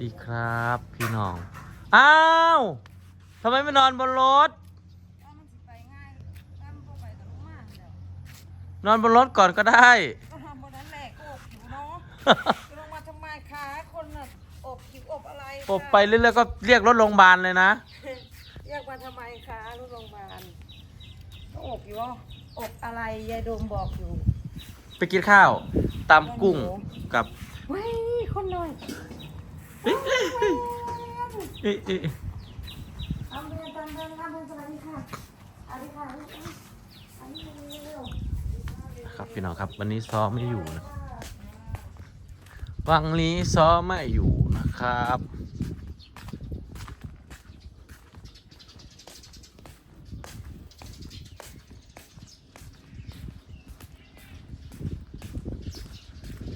ดีครับพี่น้อง อ้าวทำไมไม่นอนบนรถว่ามันสิไปง่ายตั้มพวกไปกับลูกมากเดี๋ยวนอนบนรถก่อนก็ได้ ก็ทำบนนั้นแหละก็อบผิวเนาะ จะลงมาทำไมคะคนน่ะอบผิวอบอะไรคะอบไปเรื่อยๆก็เรียกรถโรงพยาบาลเลยนะ เรียกมาทำไมคะลูกโรงพยาบาลก็อบอยู่ว่าอบอะไรยายโดมบอกอยู่ ไปกินข้าวตำกุ้งกับเว้ยคนหน่อย เอ๊ะเอ๊ะเอ๊ะทำเป็นทำเป็นทำเป็นสวัสดีค่ะสวัสดีค่ะอันนี้เร็วครับพี่น้องครับ วันนี้ซ้อมไม่อยู่นะวันนี้ซ้อมไม่อยู่นะครับ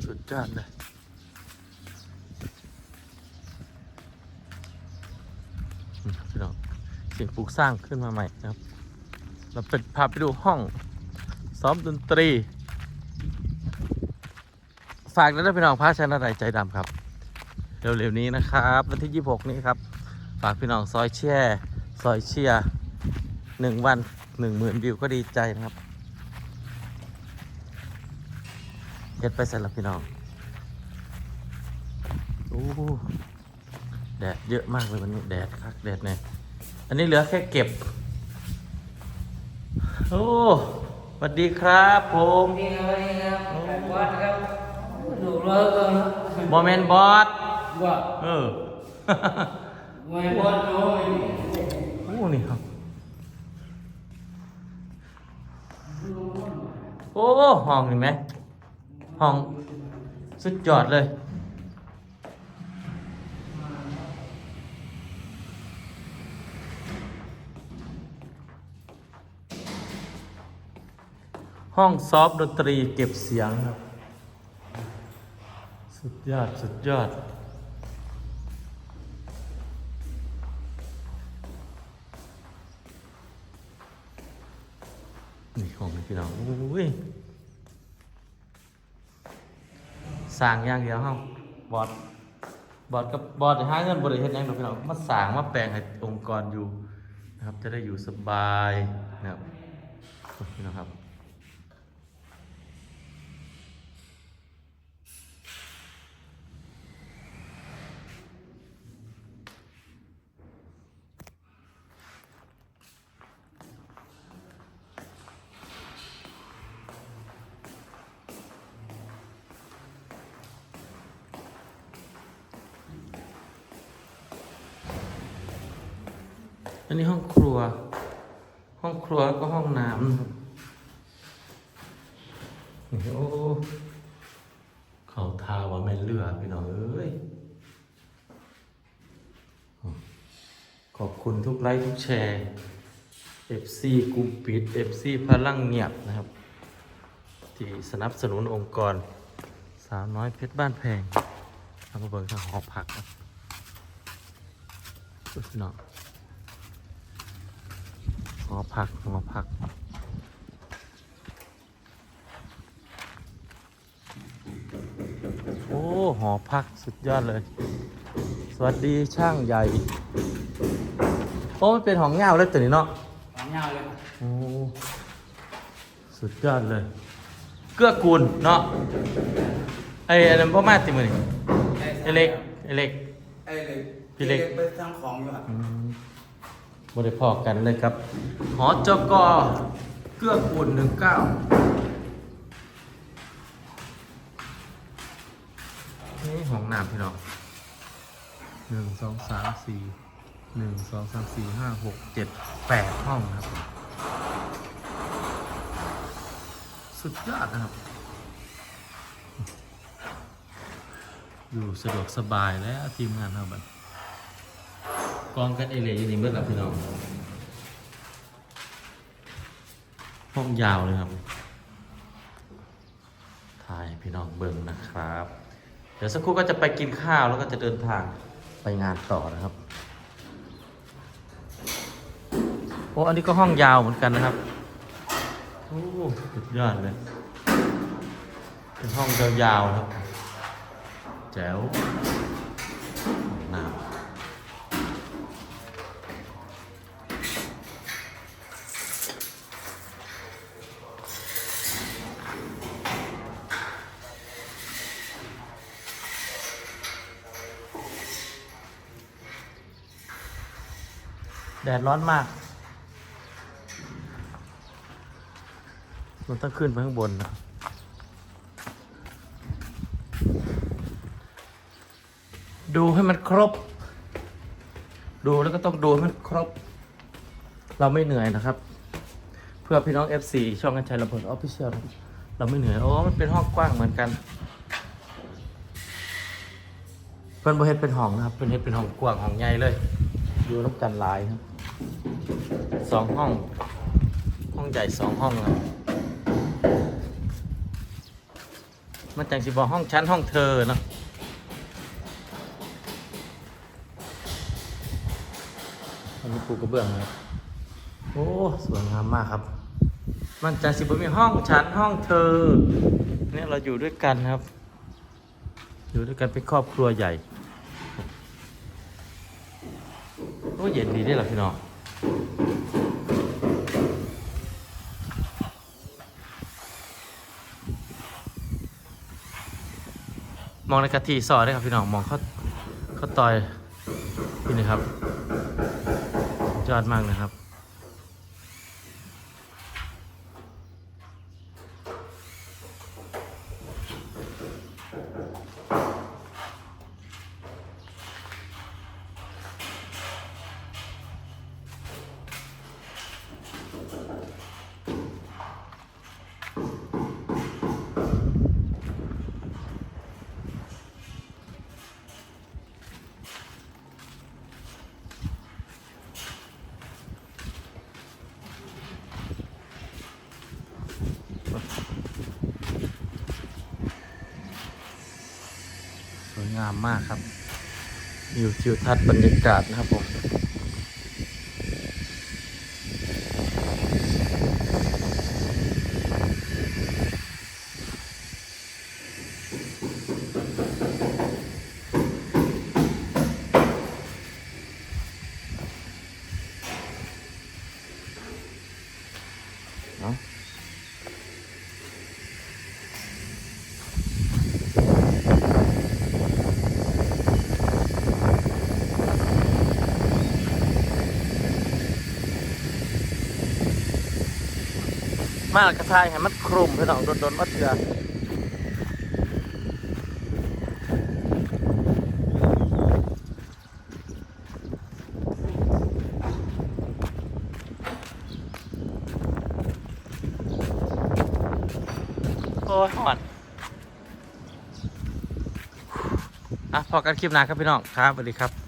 สุดยอดเลย นี่ครับพี่น้องสิ่งปลูกสร้างขึ้นมาใหม่นะครับ เราเป็นพาไปดูห้องซ้อมดนตรี ฝากด้วนะพี่น้องพระชนะไรใจดำครับ เร็วๆนี้นะครับ วันที่ 26 นี้ครับ ฝากพี่น้องซอยแช่ซอยเชียร์หนึ่งวันหนึ่งหมื่นวิวก็ดีใจนะครับเฮ็ดไปเสร็จแล้วพี่น้องโอ้ แดดเยอะมากเลยวันนี้แดดคักแดดเนี่ยอันนี้เหลือแค่เก็บ โอ้สวัสดีครับผมนี่ครับบอสครับดูเลิกแล้วนะบอแมนบอสว่าเออไม่บอสโน้ยโอ้นี่ครับโอ้ห้องเห็นไหมห้องสุดยอดเลย ห้องซอฟต์ดนตรีเก็บเสียงครับ สุดยอด สุดยอด นี่ของพี่น้องอุ้ยสร้างอย่างเดียวเฮาบอดบอดกับบอดหาเงินบริเฮ็ดหยังดอกพี่น้องมาสร้างมาแปลงให้องค์กรอยู่นะครับ จะได้อยู่สบายนะครับพี่น้องครับ อันนี้ห้องครัว ห้องครัวก็ห้องน้ำโอ้เขาทาว่าแม่นเลือพี่น้องเอ้ย ขอบคุณทุกไลค์ทุกแชร์ FC กลุ่มปิด FC พลังเงียบนะครับ ที่สนับสนุนองค์กร สาวน้อยเพชรบ้านแพงเอามาเบิกทางหอพักครับพี่น้อง อพักหอพัก โอ้หอพักสุดยอดเลย สวัสดีช่างใหญ่ โอ้มันเป็นหองเงาเลยตัวนี้เนาะหางยาวเลยโอ้สุดยอดเลย เกื้อกูลเนาะไอ้อันนั้นพ่อมาติมือนี่ไอ้เล็กไอ้เล็กไอ้เล็กพี่เล็กไปทางของอยู่ครับอืม บริพอกันเลยครับ หอจกเกื้อกูลหนึ่งเก้านี่ห้องน้ำพี่น้องหนึ่งสองสามสี่หนึ่งสองสามสี่ห้าหกเจ็ดแปดห้องครับ สุดยอดนะครับ อยู่สะดวกสบายแล้วทีมงานเราแบบ กองกันเอเลยอยู่นี่เมื่อกับพี่น้องห้องยาวเลยครับถ่ายพี่น้องเบิ่งนะครับ เดี๋ยวสักครู่ก็จะไปกินข้าวแล้วก็จะเดินทางไปงานต่อนะครับโอ้อันนี้ก็ห้องยาวเหมือนกันนะครับโอ้สุดยอดเลยเป็นห้องยาวๆครับแจ๋ว แดดร้อนมาก มันต้องขึ้นไปข้างบนนะดูให้มันครบ ดูแล้วก็ต้องดูให้มันครบ เราไม่เหนื่อยนะครับ เพื่อพี่น้อง FC ช่องกันชัยระเบิดออฟฟิเชียลเราไม่เหนื่อย โอ้ มันเป็นห้องกว้างเหมือนกันเพิ่นบ่เฮ็ดเป็นห้องนะครับเพิ่นเฮ็ดเป็นห้องกว้างห้องใหญ่เลยอยู่น้ำกันหลายครับ สองห้อง ห้องใหญ่สองห้องครับมันจังสิบอห้องชั้นห้องเธอเนาะอันนี้ปูกระเบื้องเลยโอ้สวยงามมากครับ มันจะสิบมีห้องชั้นห้องเธอ เนี่ยเราอยู่ด้วยกันครับ อยู่ด้วยกันเป็นครอบครัวใหญ่ โอ้เย็นดีได้หรอพี่น้อง มองในกะทิซอยได้ครับพี่น้องมองเขาเขาต่อยนี่นะครับยอดมากนะครับามมากครับวิวทิวทัศน์บรรยากาศนะครับผม มากระทายให้มันคลุมพี่น้องโดนๆมาเถื่อโอ้ยหอนอะพอกันคลิปหน้าครับพี่น้อง ครับสวัสดีครับ